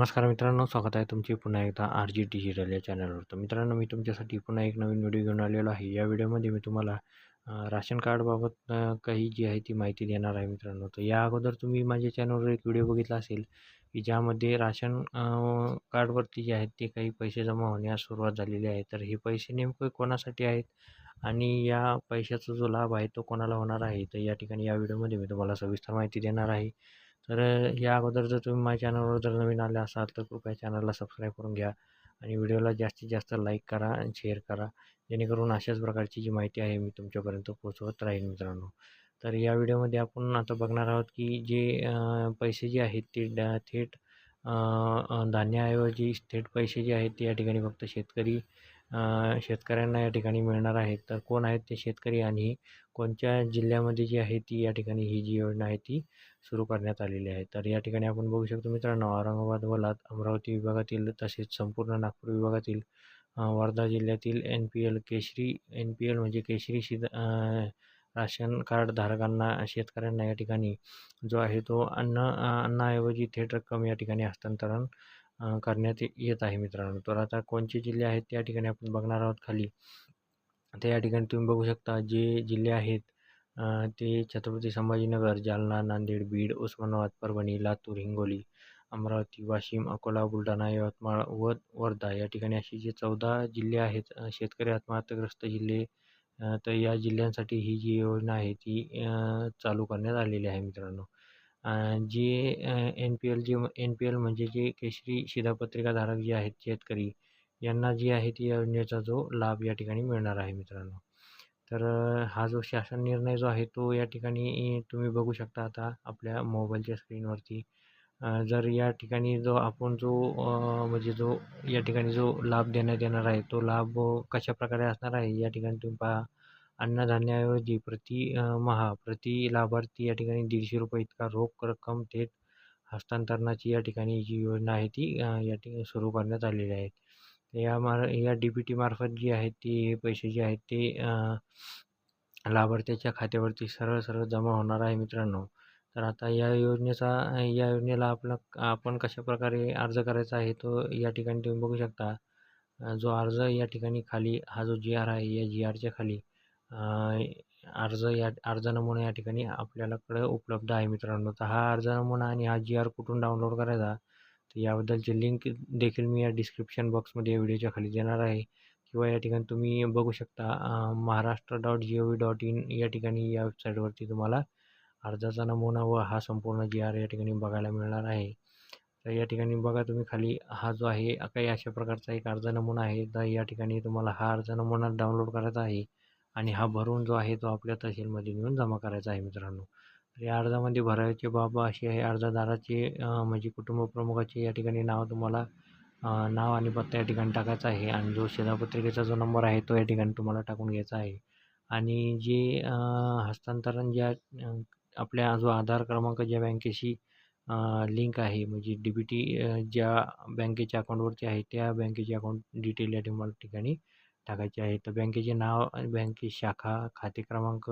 नमस्कार मित्रांनो स्वागत आहे तुमचे पुन्हा एकदा आर जी डिजिटल या चॅनलवर. तर मित्रांनो मी तुमच्यासाठी पुन्हा एक नवीन व्हिडिओ घेऊन आलेलो आहे. या व्हिडिओमध्ये मी तुम्हाला राशन कार्डबाबत काही जी आहे ती माहिती देणार आहे मित्रांनो. तर या अगोदर तुम्ही माझ्या चॅनलवर एक व्हिडिओ बघितला असेल की ज्यामध्ये राशन कार्डवरती जे आहेत ते काही पैसे जमा होण्यास सुरुवात झालेली आहे. तर हे पैसे नेमके कोणासाठी आहेत आणि या पैशाचा जो लाभ आहे तो कोणाला होणार आहे? तर या ठिकाणी या व्हिडिओमध्ये मी तुम्हाला सविस्तर माहिती देणार आहे. तर या अगोदर जर तुम्ही माझ्या चॅनलवर जर नवीन आले असाल तर कृपया चॅनलला सबस्क्राईब करून घ्या आणि व्हिडिओला जास्तीत जास्त लाईक करा आणि शेअर करा. जेणेकरून अशाच प्रकारची जी माहिती आहे मी तुमच्यापर्यंत पोहोचवत राहीन मित्रांनो. तर या व्हिडिओमध्ये आपण आता बघणार आहोत की जे पैसे जे आहेत ते डा थेट धान्याऐवजी थेट पैसे जे आहेत ते या ठिकाणी फक्त शेतकरी शेतकऱ्यांना या ठिकाणी मिळणार आहेत. तर कोण आहेत ते शेतकरी आणि कोणत्या जिल्ह्यामध्ये जी आहे ती या ठिकाणी ही जी योजना आहे ती सुरू करण्यात आलेली आहे. तर या ठिकाणी आपण बघू शकतो मित्रांनो औरंगाबाद व अमरावती विभागातील तसेच संपूर्ण नागपूर विभागातील वर्धा जिल्ह्यातील एन पी एल केशरी एन पी एल म्हणजे केशरी शिद राशन कार्ड धारकांना शेतकऱ्यांना या ठिकाणी जो आहे तो अन्न अन्नाऐवजी थेट रक्कम या ठिकाणी हस्तांतरण करण्यात येत आहे मित्रांनो. तर आता कोणते जिल्हे आहेत त्या ठिकाणी आपण बघणार आहोत खाली. तर या ठिकाणी तुम्ही बघू शकता जे जिल्हे आहेत ते छत्रपती संभाजीनगर जालना नांदेड बीड उस्मानाबाद परभणी लातूर हिंगोली अमरावती वाशिम अकोला बुलढाणा यवतमाळ व वर्धा या ठिकाणी असे जे चौदा जिल्हे आहेत शेतकरी आत्महत्याग्रस्त जिल्हे तर या जिल्ह्यांसाठी ही जी योजना आहे ती चालू करण्यात आलेली आहे मित्रांनो. जी J N P L J N P L म्हणजे जे केशरी शिधापत्रिकाधारक जे आहेत शेतकरी यांना जी आहे ती योजनेचा जो लाभ या ठिकाणी मिळणार आहे मित्रांनो. तर हा जो शासन निर्णय जो आहे तो या ठिकाणी तुम्ही बघू शकता आता आपल्या मोबाईलच्या स्क्रीनवरती. जर या ठिकाणी जो आपण जो म्हणजे जो या ठिकाणी जो लाभ देण्यात येणार आहे तो लाभ कशा कशाप्रकारे असणार आहे या ठिकाणी तुम्ही पहा. अन्नधान्याऐवजी प्रति महा प्रति लाभार्थी या ठिकाणी दीडशे रुपये इतका रोख रक्कम थेट हस्तांतरणाची या ठिकाणी जी योजना आहे ती या ठिकाणी सुरू करण्यात आलेली आहे. या मार या डी बी टीमार्फत जी आहेत ती हे पैसे जे आहेत ते लाभार्थ्याच्या खात्यावरती सरळ सरळ जमा होणार आहे मित्रांनो. तर आता या योजनेचा या योजनेला आपला आपण कशाप्रकारे अर्ज करायचा आहे तो या ठिकाणी तुम्ही बघू शकता. जो अर्ज या ठिकाणी खाली हा जो जी आर आहे या जी आरच्या खाली अर्ज या अर्ज नमुना या ठिकाणी आपल्याकडे उपलब्ध आहे मित्रांनो. तर हा अर्ज नमुना आणि हा जी आर कुठून डाउनलोड करायचा तर याबद्दलची लिंक देखील मी या डिस्क्रिप्शन बॉक्समध्ये या व्हिडिओच्या खाली देणार आहे. किंवा या ठिकाणी तुम्ही बघू शकता Maharashtra dot G O V dot in या ठिकाणी या वेबसाईटवरती तुम्हाला अर्जाचा नमुना व हा संपूर्ण जी आर या ठिकाणी बघायला मिळणार आहे. तर या ठिकाणी बघा तुम्ही खाली हा जो आहे काही अशा प्रकारचा एक अर्ज नमुना आहे. तर या ठिकाणी तुम्हाला हा अर्ज नमुना डाउनलोड करायचा आहे आणि हा भरून जो आहे तो आपल्या तहसीलमध्ये नेऊन जमा करायचा आहे मित्रांनो. तर या अर्जामध्ये भरायची बाब अशी आहे अर्जदाराचे म्हणजे कुटुंब प्रमुखाचे या ठिकाणी नाव तुम्हाला नाव आणि पत्ता या ठिकाणी टाकायचा आहे आणि जो शिधापत्रिकेचा जो नंबर आहे तो या ठिकाणी तुम्हाला टाकून घ्यायचा आहे. आणि जे हस्तांतरण ज्या आपल्या जो आधार क्रमांक ज्या बँकेशी लिंक आहे म्हणजे डी बी टी ज्या बँकेच्या अकाउंटवरती आहे त्या बँकेचे अकाउंट डिटेल या तुम्हाला ठिकाणी टाकायचे आहे. तर बँकेचे नाव आणि बँकेची शाखा खाते क्रमांक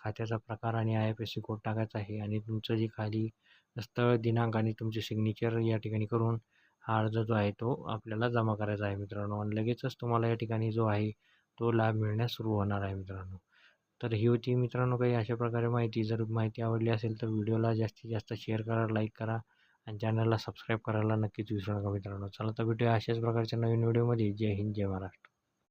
खात्याचा प्रकार आणि I F S C code टाकायचा आहे. आणि तुमचं जे खाली स्थळ दिनांक आणि तुमचे सिग्नेचर या ठिकाणी करून हा अर्ज जो आहे तो आपल्याला जमा करायचा आहे मित्रांनो. आणि लगेचच तुम्हाला या ठिकाणी जो आहे तो लाभ मिळण्यास सुरू होणार आहे मित्रांनो. तर ही होती मित्रांनो काही अशा प्रकारे माहिती. जर माहिती आवडली असेल तर व्हिडिओला जास्तीत जास्त शेअर करा लाईक करा आणि चॅनलला सबस्क्राईब करायला नक्कीच विसरू नका मित्रांनो. चला तर भेटूया अशाच प्रकारच्या नवीन व्हिडिओमध्ये. जय हिंद जय महाराष्ट्र.